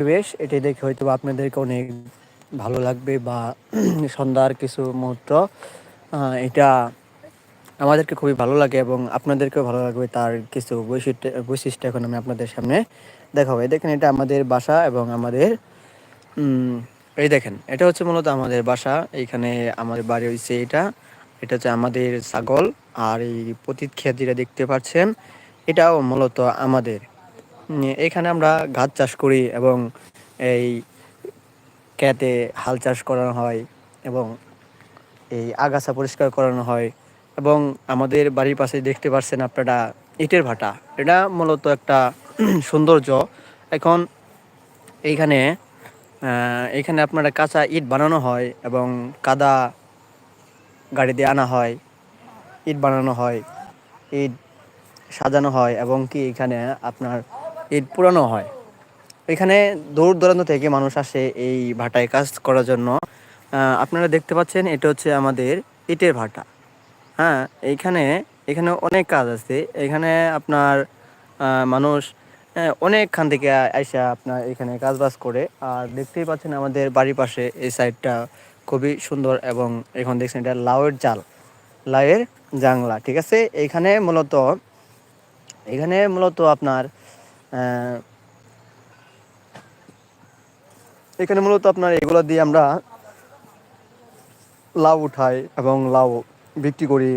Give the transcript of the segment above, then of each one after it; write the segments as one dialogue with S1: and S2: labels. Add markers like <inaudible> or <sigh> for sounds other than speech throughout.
S1: পরিবেশ এটি দেখে হয়তো আপনাদেরকে অনেক ভালো লাগবে বা <clears throat> সন্ধ্যার কিছু মুহূর্ত এটা আমাদেরকে খুবই ভালো লাগে এবং আপনাদেরকেও ভালো লাগবে তার কিছু বৈশিষ্ট্য বৈশিষ্ট্য এখন আমি আপনাদের সামনে দেখাবো। এই দেখেন, এটা আমাদের বাসা এবং আমাদের এই দেখেন, এটা হচ্ছে মূলত আমাদের বাসা। এইখানে আমাদের বাড়ি হয়েছে এটা। এটা হচ্ছে আমাদের ছাগল। আর এই পতিত যেটা দেখতে পাচ্ছেন, এটাও মূলত আমাদের এখানে আমরা ঘাস চাষ করি এবং এই ক্যাতে হাল চাষ করানো হয় এবং এই আগাছা পরিষ্কার করানো হয় এবং আমাদের বাড়ির পাশে দেখতে পাচ্ছেন আপনারা ইটের ভাটা। এটা মূলত একটা <clears throat> সৌন্দর্য। এখন এইখানে আহ, এইখানে আপনারা কাঁচা ইট বানানো হয় এবং কাদা গাড়ি দিয়ে আনা হয় ইট বানানো হয় ইট সাজানো হয় এবং কি এখানে আপনার ইট পুরানো হয়। এখানে দূর দূরান্ত থেকে মানুষ আসে এই ভাটায় কাজ করার জন্য। আপনারা দেখতে পাচ্ছেন, এটা হচ্ছে আমাদের ইটের ভাটা। হ্যাঁ এইখানে, এখানে অনেক কাজ আছে। এখানে আপনার মানুষ অনেকখান থেকে আইসা আপনার এখানে কাজ বাজ করে। আর দেখতেই পাচ্ছেন আমাদের বাড়ির পাশে এই সাইডটা খুবই সুন্দর এবং এখন দেখছেন এটা লাউয়ের জাল, লাউয়ের জাংলা, ঠিক আছে? এইখানে মূলত, এখানে মূলত আপনার এখানে মূলত আপনার এগুলো দিয়ে আমরা লাউ উঠাই এবং লাউ বিক্রি করি।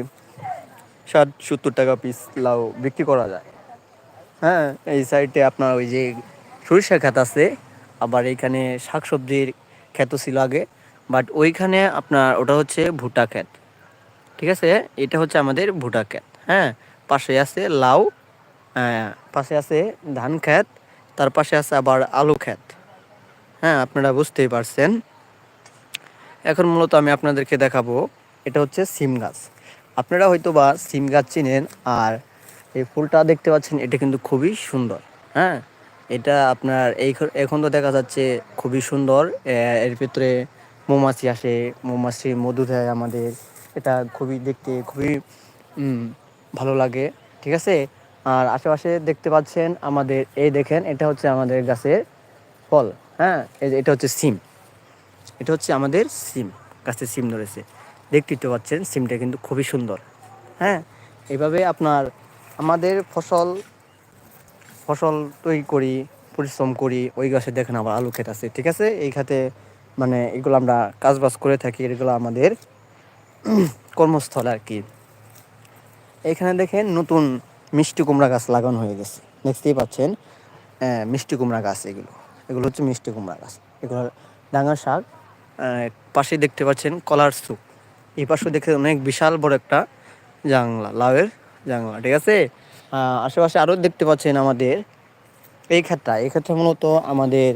S1: ষাট, সত্তর টাকা পিস লাউ বিক্রি করা যায়। হ্যাঁ এই সাইডে আপনার ওই যে সরিষা ক্ষেত আছে, আবার এইখানে শাকসবজির ক্ষেত ছিল আগে বাট ওইখানে আপনার ওটা হচ্ছে ভুট্টা ক্ষেত। ঠিক আছে? এটা হচ্ছে আমাদের ভুট্টা ক্ষেত। হ্যাঁ পাশে আছে লাউ পাশে আছে ধান ক্ষেত, তার পাশে আছে আবার আলু ক্ষেত। হ্যাঁ আপনারা বুঝতেই পারছেন। এখন মূলত আমি আপনাদেরকে দেখাবো, এটা হচ্ছে সিম গাছ। আপনারা হয়তো বা সিম গাছ চিনেন, আর এই ফুলটা দেখতে পাচ্ছেন, এটা কিন্তু খুবই সুন্দর। হ্যাঁ এটা আপনার এই এখন তো দেখা যাচ্ছে খুবই সুন্দর। এর ভিতরে মৌমাছি আসে, মৌমাছি মধু দেয় আমাদের। এটা খুবই দেখতে খুবই ভালো লাগে, ঠিক আছে? আর আশেপাশে দেখতে পাচ্ছেন আমাদের, এই দেখেন, এটা হচ্ছে আমাদের গাছের ফল হ্যাঁ? এটা হচ্ছে সিম। এটা হচ্ছে আমাদের সিম গাছে সিম ধরেছে। দেখতেই তো পাচ্ছেন, সিমটা কিন্তু খুবই সুন্দর হ্যাঁ? এভাবে আপনার আমাদের ফসল ফসল তৈরি করি, পরিশ্রম করি, ওই গাছে দেখেন আবার আলু ক্ষেত আছে, ঠিক আছে? এই খাতে মানে এগুলো আমরা কাজবাজ করে থাকি, এগুলো আমাদের <clears throat> কর্মস্থল আর কি। এখানে দেখেন নতুন মিষ্টি কুমড়া গাছ লাগানো হয়ে গেছে। দেখতেই পাচ্ছেন মিষ্টি কুমড়া গাছ এগুলো। এগুলো হচ্ছে মিষ্টি কুমড়া গাছ। এগুলো ডাঙা শাক পাশে দেখতে পাচ্ছেন কলার সুপ এই পাশে দেখতে অনেক বিশাল বড় একটা জাংলা, লাউয়ের জাংলা, ঠিক আছে? আশেপাশে আরও দেখতে পাচ্ছেন আমাদের এই ক্ষেতটা। এই ক্ষেত্রে মূলত আমাদের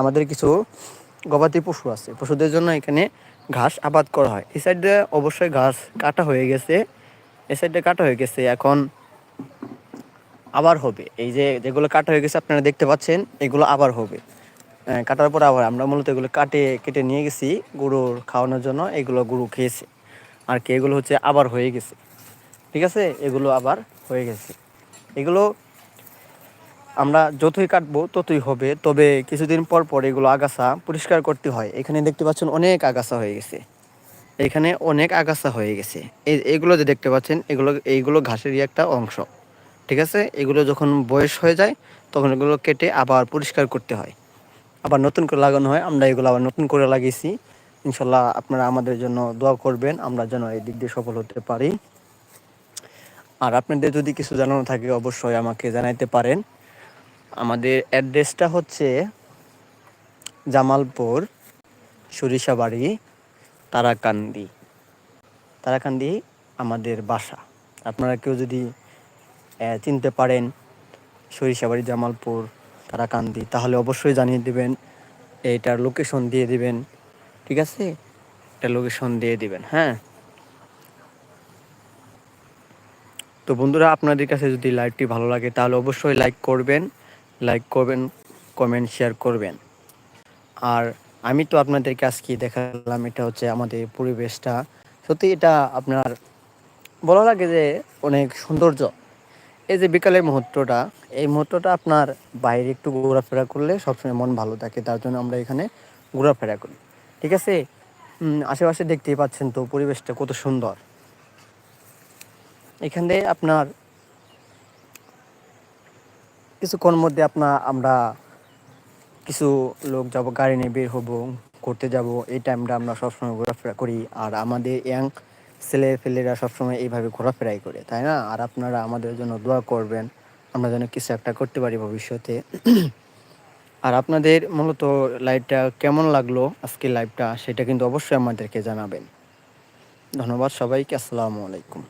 S1: আমাদের কিছু গবাদি পশু আছে। পশুদের জন্য এখানে ঘাস আবাদ করা হয়। এই সাইডে অবশ্যই ঘাস কাটা হয়ে গেছে। এই সাইডে কাটা হয়ে গেছে, এখন আবার হবে। এই যে যেগুলো কাটা হয়ে গেছে, আপনারা দেখতে পাচ্ছেন, এগুলো আবার হবে। কাটার পর আবার আমরা মূলত এগুলো কাটে, কেটে নিয়ে গেছি গরুর খাওয়ানোর জন্য, এগুলো গরু খেয়েছে। আর কি, এগুলো হচ্ছে আবার হয়ে গেছে। ঠিক আছে? এগুলো আবার হয়ে গেছে। এগুলো আমরা যতই কাটবো, ততই হবে। তবে কিছুদিন পর পর এগুলো আগাছা পরিষ্কার করতে হয়। এখানে দেখতে পাচ্ছেন অনেক আগাছা হয়ে গেছে। এখানে অনেক আগাছা হয়ে গেছে। এই, এগুলো যে দেখতে পাচ্ছেন, এগুলো, এইগুলো ঘাসেরই একটা অংশ। ঠিক আছে? এগুলো যখন বয়স হয়ে যায়, তখন এগুলো কেটে আবার পরিষ্কার করতে হয়। আবার নতুন করে লাগানো হয়, আমরা এগুলো আবার নতুন করে লাগিয়েছি। ইনশাল্লাহ আপনারা আমাদের জন্য দোয়া করবেন, আমরা যেন এই দিক দিয়ে সফল হতে পারি। আর আপনাদের যদি কিছু জানানো থাকে, অবশ্যই আমাকে জানাইতে পারেন। আমাদের অ্যাড্রেসটা হচ্ছে জামালপুর, সরিষাবাড়ি তারাকান্দি। তারাকান্দি আমাদের বাসা। আপনারা কেউ যদি চিনতে পারেন সরিষাবাড়ি, জামালপুর, তারাকান্দি, তাহলে অবশ্যই জানিয়ে দেবেন। এইটার লোকেশন দিয়ে দিবেন। ঠিক আছে? এটা লোকেশন দিয়ে দিবেন হ্যাঁ? তো বন্ধুরা, আপনাদের কাছে যদি লাইভটি ভালো লাগে, তাহলে অবশ্যই লাইক করবেন লাইক করবেন, কমেন্ট, শেয়ার করবেন। আর আমি তো আপনাদেরকে আজকে দেখালাম এটা হচ্ছে আমাদের পরিবেশটা। সত্যি এটা আপনার বলা লাগে যে অনেক সৌন্দর্য। এই যে বিকালের মুহূর্তটা, এই মুহূর্তটা আপনার বাইরে একটু ঘোরাফেরা করলে সবসময় মন ভালো থাকে, তার জন্য আমরা এখানে ঘোরাফেরা করি। ঠিক আছে? আশেপাশে দেখতেই পাচ্ছেন তো পরিবেশটা কত সুন্দর। এখানে আপনার কিছুক্ষণ মধ্যে আপনার আমরা কিছু লোক যাব, গাড়ি নিয়ে বের হব করতে যাব, এই টাইমটা আমরা সবসময় ঘোরাফেরা করি। আর আমাদের ইয়াং ছেলে ফেলেরা সবসময় এইভাবে ঘোরাফেরাই করে, তাই না? আর আপনারা আমাদের জন্য দোয়া করবেন, আমরা যেন কিছু একটা করতে পারি ভবিষ্যতে। আর আপনাদের মূলত লাইভটা কেমন লাগল আজকে লাইভটা সেটা কিন্তু অবশ্যই আমাদেরকে জানাবেন। ধন্যবাদ সবাইকে, আসসালামু আলাইকুম।